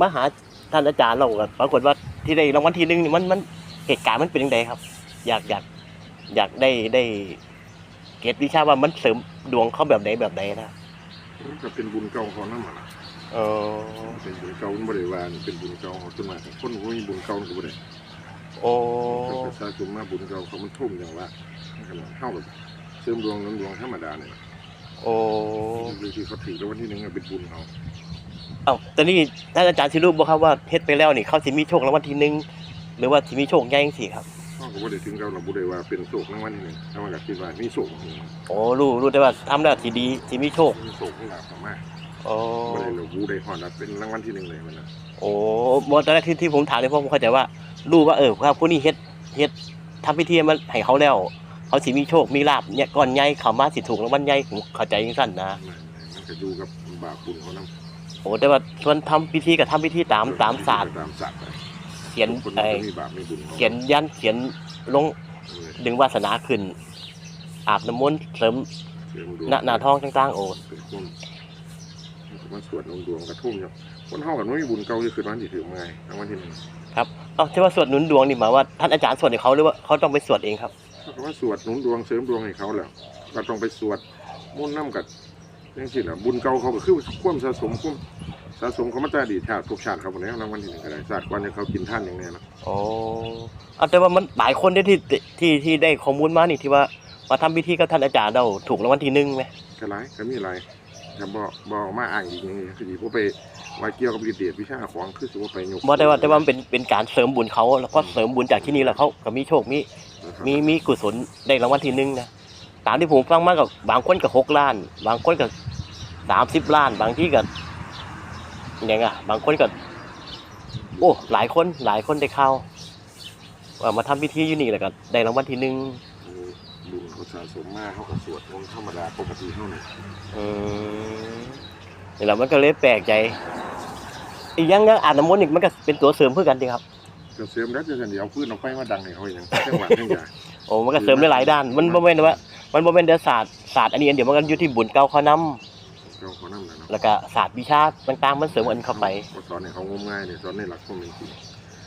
มาหาท่านอาจารย์เราก็ปรากฏว่าที่ได้รางวัลที่หนึ่งนี่มันมันเหตุการณ์มันเป็นยังไงครับ อยากอยากอยากได้ได้เกตวิชาว่ามันเสริมดวงเขาแบบไหนแบบไหนนะมันก็เป็นบุญเก่าเขานั่นแหละเออเป็นบุญเก่ามันบริวารเป็นบุญเก่าเขาขึ้นมาแต่คนบ่มีบุญเก่าก็บ่ได้โอ้เขาประชาชนมาบุญเก่าเขามันทุ่มอย่างว่ามันก็เท่ากับเสริมดวงน้ำดวงธรรมดาเนี่ยโอ้หรือที่เขาถือแล้ววันที่หนึ่งอะเป็นบุญเขา เอ้าตอนนี้ท่านอาจารย์สิรู้บ่ครับว่าเฮ็ดไปแล้วนี่เขาสิมีโชครางวัลที่หนึ่งหรือว่าสิมีโชคใหญ่จังซี่ครับเขาก็บ่ได้ถึงเราเราบ่ได้ว่าเป็นโศกในวันที่หนึ่งถ้ามันก็คิดว่ามีโศกมีโอ้รู้รู้แต่ว่าทำแล้วสิดีสิมีโชคโศกมีลาภเข้ามาโอ้บ่ได้เราบูได้ฮอดว่าเป็นรางวัลที่หนึ่งเลยมันนะโอ้บ่ตอนแรกที่ที่ผมถามเนี่ยเพราะผมเข้าใจว่ารู้ว่าเออว่าผู้นี้เฮ็ดเฮ็ดทำพิธีมาให้เขาแล้ว เขาสิมีโชคมีลาภเนี่ยก่อนใหญ่เขามาสิถูกรางวัลใหญ่ผมเข้าใจจังซั่นนะมันก็อยู่กับบาปบุญเขานำ โอ้แต่ว่าส่วนทำพิธีก็ทำพิธีตามตามศาสตร์ตามศาสตร์ไปเขียนคนไอ้มันก็มีบาปมีบุญขาเขียนยันเขียนลงดึงวาสนาขึ้น อาบน้ำมนต์เสริมเขียนดวง หน้าหน้าท้องต่างๆโอ้เป็นคนมันสวดลงดวงกระทุ่มอยู่คนเฮากันไม่มีบุญเก่าจะคือวันที่ถือมาไงรางวัลที่หนึ่งครับเอ้าที่ว่าสวดหนุนดวงนี่หมายว่าท่านอาจารย์สวดให้เขาหรือว่าเขาต้องไปสวดเองครับ ถ้าว่าสวดหนุนดวงเสริมดวงให้เขาแล้วก็ต้องไปสวดมุ่นต์น้ำกับ ยังสิล่ะบุญเก่าเขาก็คือความสะสมความสะสมเขามาแต่อดีตชาติทุกชาติเขาหมดแล้วรางวัลที่หนึ่งก็ได้ชาติก่อนจะเขากินท่านอย่างแนี้นะโอ้เอาแต่ว่ามันหลายคนที่ที่ที่ที่ได้ข้อมูลมานี่ที่ว่ามาทำพิธีกับท่านอาจารย์เราถูกรางวัลที่หนึ่งไหมก็ไรก็มีอะไรแต่บอบอมาอ่างอีกอย่างนี้คือดีพวกไปว่าเกี่ยวกับกิเลสวิชาของคือสิว่าไปยกบอกได้ว่าแต่ว่ามันเป็นเป็นการเสริมบุญเขาแล้วก็เสริมบุญจากที่นี่แล้วเขาก็มีโชคมีนะครับมีมีกุศลได้รางวัลที่หนึ่งนะ ตามที่ผมฟังมากับบางคนก็หกล้าน บางคนก็สามสิบล้าน บางที่ก็อย่างเงี้ยบางคนก็โอ้หลายคนหลายคนได้เข้าว่ามาทำพิธีอยู่นี่แล้วก็ได้รางวัลที่หนึ่งบุญเขาสะสมมากเขาก็สวดมนต์ธรรมดาปกติเท่านี้อืมนี่แหละมันก็เลยแปลกใจ อีกอยังก็อาบน้ำมนต์อีกมันก็เป็นตัวเสริมเพื่อกันดีครับก็เสริมแล้วจะเดี๋ยวเอาพื้นเอาไฟมาดังให้เขาอย่างจังหวะจังหวะโอ้มันก็เสริมได้หลายด้าน มันบ่แม่นว่า มันบ่แม่นแต่ศาสตร์ศาสตร์อันนี้อันเดียวมันก็อยู่ที่บุญเก่าเขานํเราขอนั่งนะเนาะแล้วก็ศาสตร์วิชาต่างๆมันเสริมกันเข้าไปก็สอนให้เขางมง่ายเนี่ยสอนในหลักความเป็นจริง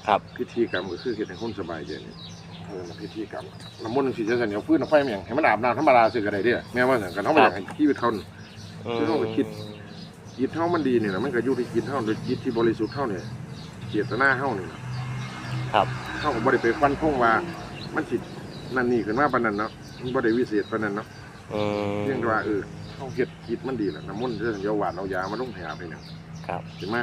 ครับ พิธีกรรมก็คือเฮ็ดให้คนสบายใจเนี่ยเออพิธีกรรมน้ำมนต์สิจะเดี๋ยวพื้นเอาไฟมาอย่างให้มันอาบน้ำธรรมดาสิก็ได้เด้อแม่ว่าสั่งกันเขาไม่อยากให้ชีวิตเขาคือต้องไปคิด จิตเท่ามันดีเนี่ยนะมันก็อยู่ที่จิตเท่าโดยจิตที่บริสุทธิ์เท่าเนี่ยเจตนาเท่าเนี่ยนะครับเท่ากับบริไปฟันพงว่ามันสินั่นนี่ขึ้นมาปานนั้นเนาะ มันบริวิเศษปานนั้นเนาะอืม เพียงแต่ว่าเออเท่าเฮ็ดจิตมันดีแหละน้ำมันต์เรื่องเดียวหวานเอายามาลงแผลไปเนี่ยครับ สิมา